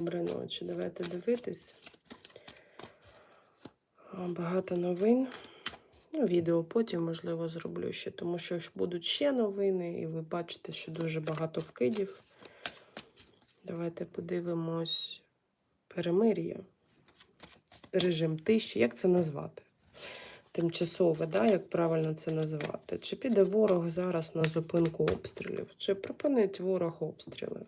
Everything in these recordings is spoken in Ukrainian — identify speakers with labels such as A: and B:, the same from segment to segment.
A: Доброї ночі. Давайте дивитись. Багато новин. Ну, відео потім, можливо, зроблю ще, тому що будуть ще новини, і ви бачите, що дуже багато вкидів. Давайте подивимось перемир'я. Режим тиші. Як це назвати? Тимчасове, да? як правильно це називати? Чи піде ворог зараз на зупинку обстрілів? Чи припинить ворог обстріли?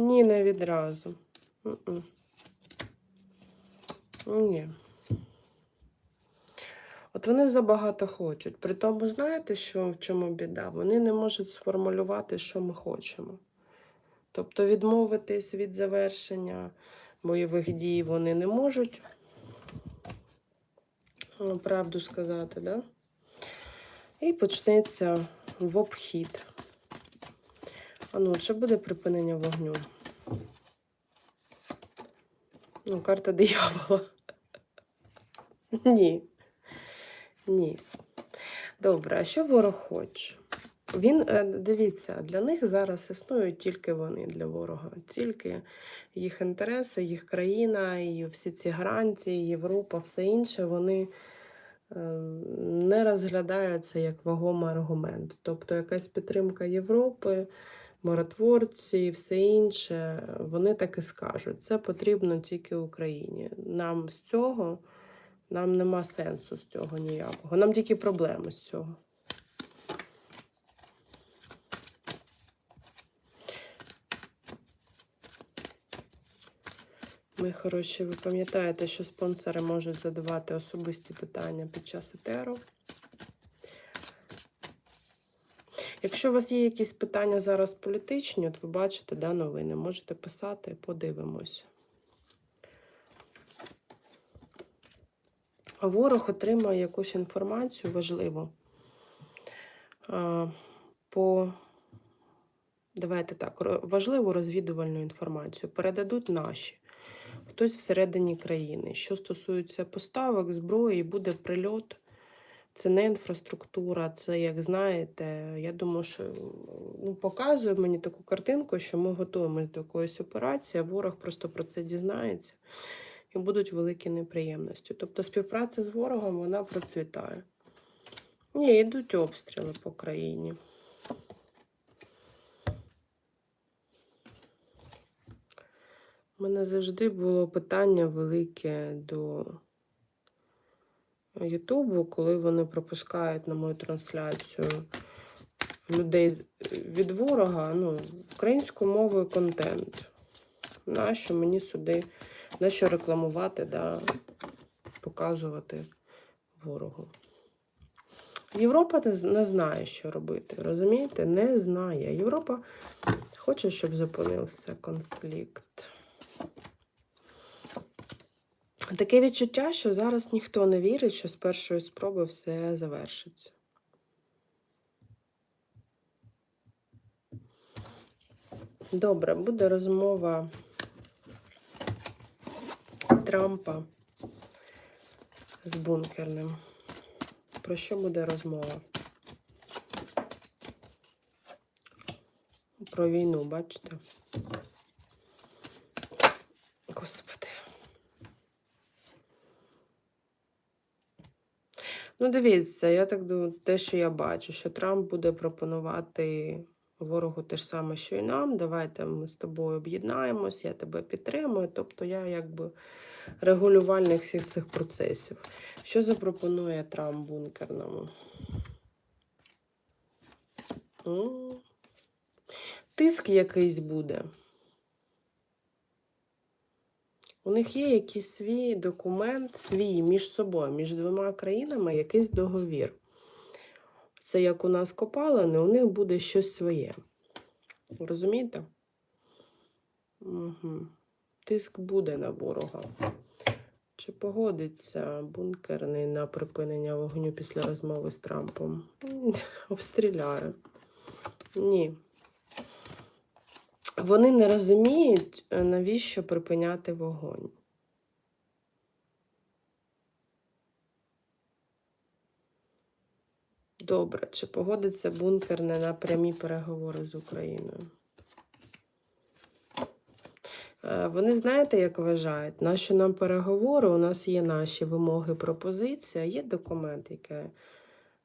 A: Ні, не відразу. М-м. Ні. От вони забагато хочуть. При тому, знаєте, що в чому біда? Вони не можуть сформулювати, що ми хочемо. Тобто відмовитись від завершення бойових дій вони не можуть. Ну, Правду сказати, да? І почнеться в обхід. А ну, чи буде припинення вогню? Ну, карта диявола. Ні. Ні. Добре, а що ворог хоче? Він, е, дивіться, для них зараз існують тільки вони для ворога. Тільки їх інтереси, їх країна, і всі ці гарантії, Європа, все інше, вони е, не розглядаються як вагомий аргумент. Тобто якась підтримка Європи, миротворці і все інше, вони так і скажуть. Це потрібно тільки Україні. Нам з цього нам нема сенсу з цього ніякого. Нам тільки проблеми з цього. Ми хороші, ви пам'ятаєте, що спонсори можуть задавати особисті питання під час етеру. Якщо у вас є якісь питання зараз політичні, от ви бачите да, новини, можете писати, подивимось. Ворог отримає якусь інформацію важливу по, давайте так, важливу розвідувальну інформацію передадуть наші, хтось всередині країни. Що стосується поставок, зброї, буде прильот. Це не інфраструктура, це, як знаєте, я думаю, що ну, показує мені таку картинку, що ми готуємося до якоїсь операції, а ворог просто про це дізнається і будуть великі неприємності. Тобто співпраця з ворогом вона процвітає. Ні, йдуть обстріли по країні. У мене завжди було питання велике до Ютубу, коли вони пропускають на мою трансляцію людей від ворога, ну, українською мовою контент. Нащо мені сюди, нащо рекламувати, да, показувати ворогу. Європа не знає, що робити, розумієте? Не знає. Європа хоче, щоб зупинився конфлікт. Таке відчуття, що зараз ніхто не вірить, що з першої спроби все завершиться. Добре, буде розмова Трампа з бункерним. Про що буде розмова? Про війну, бачите? Господи. Ну, дивіться, я так думаю, те, що я бачу, що Трамп буде пропонувати ворогу те ж саме, що і нам. Давайте ми з тобою об'єднаємось, я тебе підтримую. Тобто я якби регулювальник всіх цих процесів. Що запропонує Трамп бункерному? Тиск якийсь буде. У них є якийсь свій документ, свій між собою, між двома країнами якийсь договір. Це як у нас копалини, у них буде щось своє. Розумієте? Угу. Тиск буде на ворога. Чи погодиться бункерний на припинення вогню після розмови з Трампом? М, Обстріляє. Ні. Вони не розуміють, е, навіщо припиняти вогонь. Добре, чи погодиться бункер не на прямі переговори з Україною? Е, вони знаєте, як вважають, наші нам переговори? У нас є наші вимоги, пропозиції, а є документ,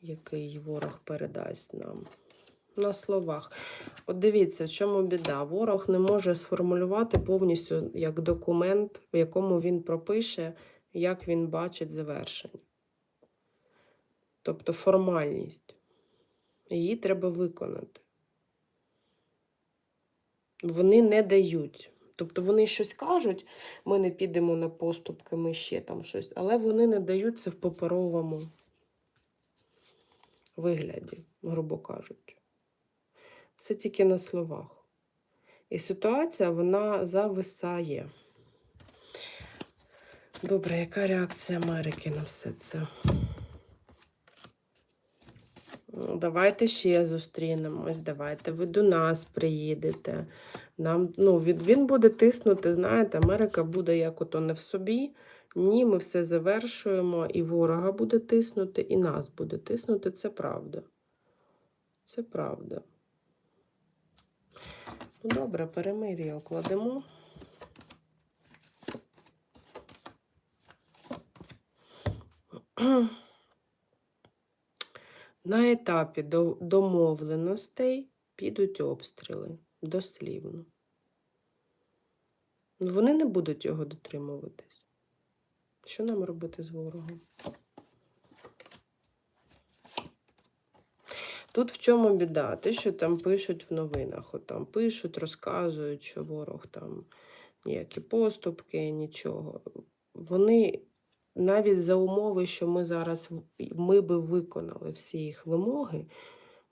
A: який ворог передасть нам. На словах. От дивіться, в чому біда. Ворог не може сформулювати повністю як документ, в якому він пропише, як він бачить завершення. Тобто формальність. Її треба виконати. Вони не дають. Тобто вони щось кажуть, ми не підемо на поступки, ми ще там щось, але вони не дають це в паперовому вигляді, грубо кажучи. Все тільки на словах. І ситуація вона зависає. Добре, яка реакція Америки на все це? Давайте ще зустрінемось, давайте ви до нас приїдете. Нам, ну, він, він буде тиснути, знаєте, Америка буде як ото не в собі. Ні, ми все завершуємо, і ворога буде тиснути, і нас буде тиснути. Це правда. Це правда. Ну, добре, перемир'я окладемо. На етапі домовленостей підуть обстріли дослівно. Вони не будуть його дотримуватись. Що нам робити з ворогом? Тут в чому біда? Те, що там пишуть в новинах, от там пишуть, розказують, що ворог там ніякі поступки, нічого. Вони навіть за умови, що ми зараз ми би виконали всі їх вимоги,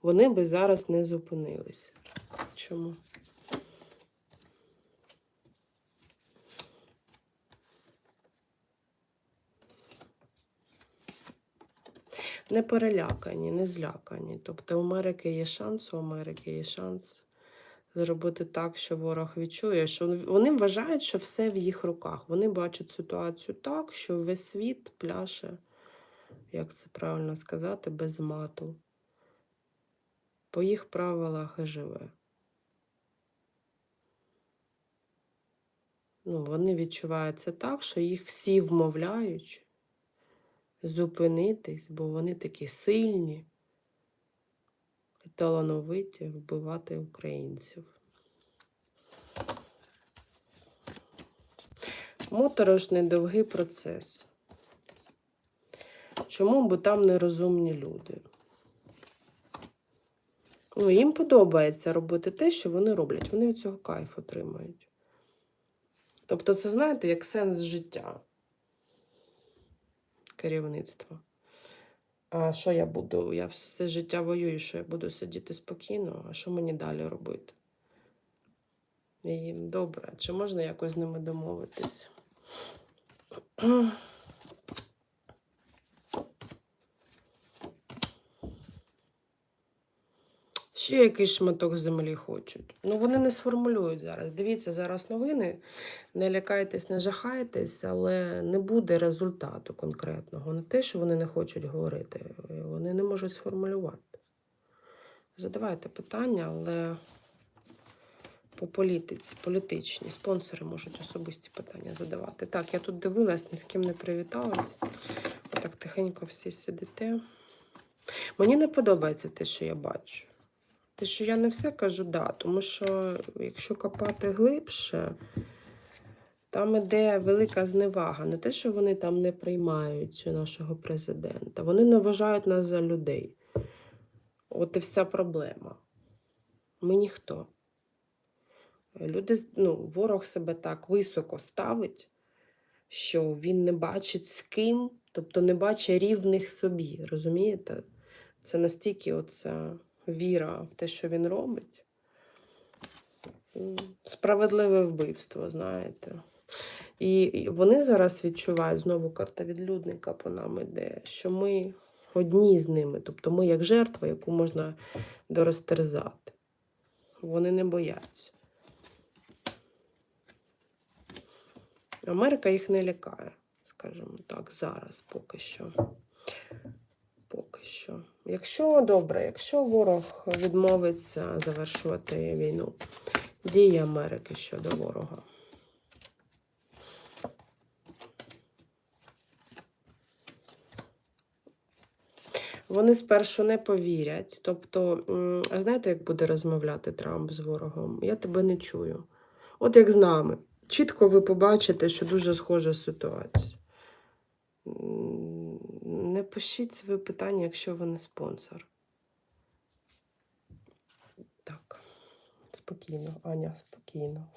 A: вони би зараз не зупинилися. Чому? Не перелякані, не злякані. Тобто у Америки є шанс, у Америки є шанс зробити так, що ворог відчує, що вони вважають, що все в їх руках. Вони бачать ситуацію так, що весь світ пляше, як це правильно сказати, без мату. По їх правилах і живе. Ну, вони відчувають це так, що їх всі вмовляють зупинитись, бо вони такі сильні, і талановиті вбивати українців. Моторошний довгий процес. Чому? Бо там нерозумні люди. Ну, їм подобається робити те, що вони роблять. Вони від цього кайф отримують. Тобто, це, знаєте, як сенс життя керівництва. А що я буду? Я все життя воюю, що я буду сидіти спокійно, а що мені далі робити? І добре, чи можна якось з ними домовитись? Ще якийсь шматок землі хочуть. Ну, вони не сформулюють зараз. Дивіться зараз новини. Не лякайтесь, не жахайтесь, але не буде результату конкретного. Не те, що вони не хочуть говорити, вони не можуть сформулювати. Задавайте питання, але по політиці, політичні спонсори можуть особисті питання задавати. Так, я тут дивилась, ні з ким не привіталась. Отак тихенько всі сидите. Мені не подобається те, що я бачу. Те, що я не все кажу, да, тому що якщо копати глибше, там іде велика зневага. Не те, що вони там не приймають нашого президента. Вони не вважають нас за людей. От і вся проблема. Ми ніхто. Люди, ну, ворог себе так високо ставить, що він не бачить з ким, тобто не бачить рівних собі. Розумієте? Це настільки оця віра в те, що він робить. Справедливе вбивство, знаєте. І вони зараз відчувають знову карта відлюдника по нам іде, що ми одні з ними, тобто ми як жертва, яку можна дорозтерзати. Вони не бояться. Америка їх не лякає, скажімо так, зараз поки що. Поки що. Якщо добре, якщо ворог відмовиться завершувати війну, дії Америки щодо ворога. Вони спершу не повірять. Тобто, а знаєте, як буде розмовляти Трамп з ворогом? Я тебе не чую. От як з нами. Чітко ви побачите, що дуже схожа ситуація. Не пишіть свої питання, якщо ви не спонсор. Так, спокійно, Аня, спокійно.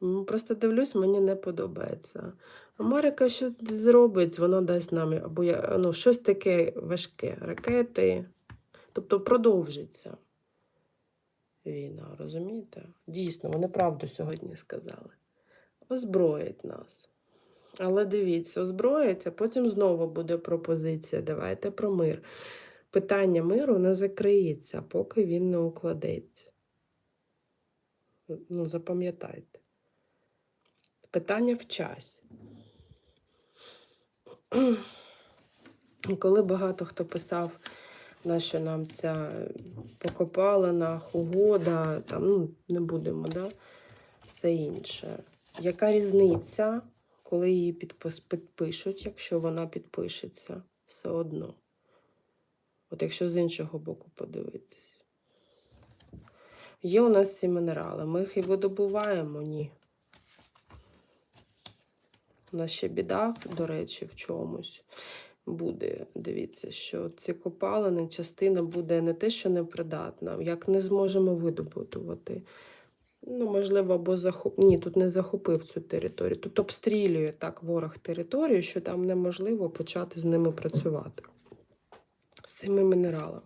A: Просто дивлюсь, мені не подобається. Америка що зробить, вона дасть нам або я- ну, щось таке важке, ракети. Тобто продовжиться війна, розумієте? Дійсно, вони правду сьогодні сказали. Озброять нас. Але дивіться, озброять, а потім знову буде пропозиція. Давайте про мир. Питання миру не закриється, поки він не укладеться. Ну, запам'ятайте. Питання в часі. Коли багато хто писав, нащо нам ця покопалина, угода, там, ну, не будемо, да? все інше. Яка різниця, коли її підпишуть, якщо вона підпишеться все одно? От якщо з іншого боку подивитись. Є у нас ці мінерали. Ми їх і видобуваємо? Ні. У нас ще біда, до речі, в чомусь буде. Дивіться, що ці копалини, частина буде не те, що непридатна, як не зможемо видобутувати. Ну, можливо, або захоп... Ні, тут не захопив цю територію. Тут обстрілює так ворог територію, що там неможливо почати з ними працювати. З цими мінералами.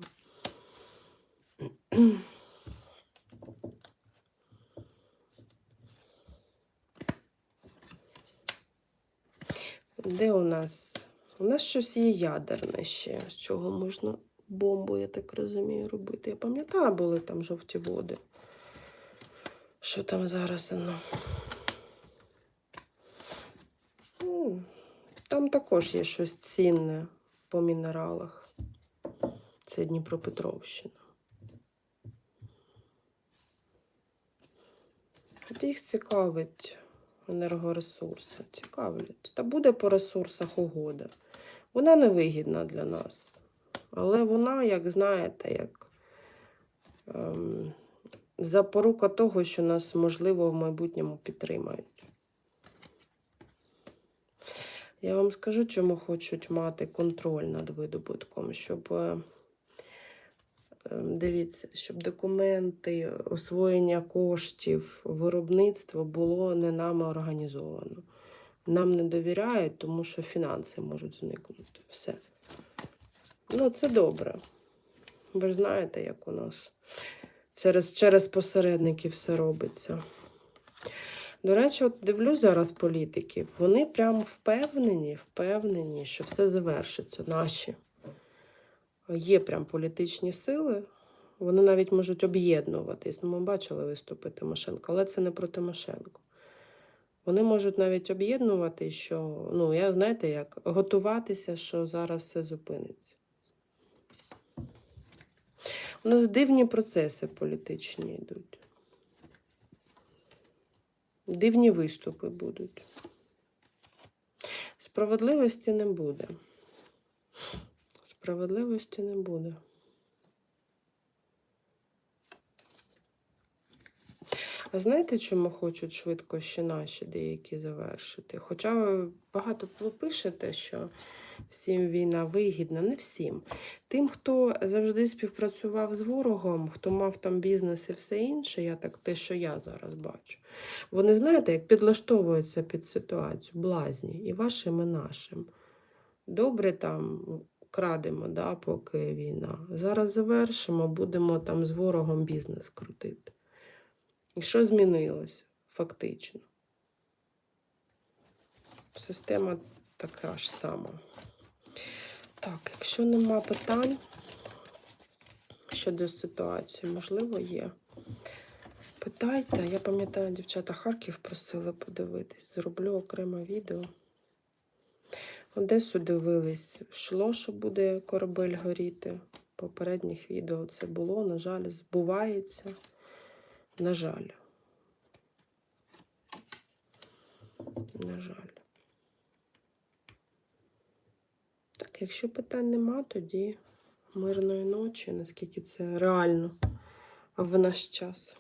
A: Де у нас? У нас щось є ядерне ще, з чого можна бомбу, я так розумію, робити. Я пам'ятаю, були там жовті води. Що там зараз? М, Там також є щось цінне по мінералах. Це Дніпропетровщина. От їх цікавить енергоресурси. Цікавлять. Та буде по ресурсах угода. Вона невигідна для нас. Але вона, як знаєте, як ем, запорука того, що нас, можливо, в майбутньому підтримають. Я вам скажу, чому хочуть мати контроль над видобутком, щоб е, Ем, Дивіться, щоб документи, освоєння коштів, виробництво було не нами організовано. Нам не довіряють, тому що фінанси можуть зникнути. Все. Ну, це добре. Ви ж знаєте, як у нас через, через посередників все робиться. До речі, от дивлюсь зараз політиків. Вони прям впевнені, впевнені, що все завершиться. Наші є прям політичні сили, вони навіть можуть об'єднуватись. Ну, ми бачили виступи Тимошенко, але це не про Тимошенко. Вони можуть навіть об'єднувати, що, ну, я знаєте, як готуватися, що зараз все зупиниться. У нас дивні процеси політичні йдуть. Дивні виступи будуть. Справедливості не буде. Справедливості не буде. А знаєте, чому хочуть швидко ще наші деякі завершити? Хоча багато пишете, що всім війна вигідна, не всім. Тим, хто завжди співпрацював з ворогом, хто мав там бізнес і все інше, я так те, що я зараз бачу. Вони знаєте, як підлаштовуються під ситуацію, блазні, і вашим, і нашим. Добре там крадемо, да, поки війна. Зараз завершимо, будемо там з ворогом бізнес крутити. І що змінилось фактично? Система така ж сама. Так, якщо нема питань щодо ситуації, можливо, є. Питайте, я пам'ятаю, дівчата Харків просили подивитись. Зроблю окреме відео. Одесу дивились, йшло, що буде корабель горіти. Попередніх відео це було, на жаль, збувається. На жаль. На жаль. Якщо питань нема, тоді мирної ночі, наскільки це реально в наш час.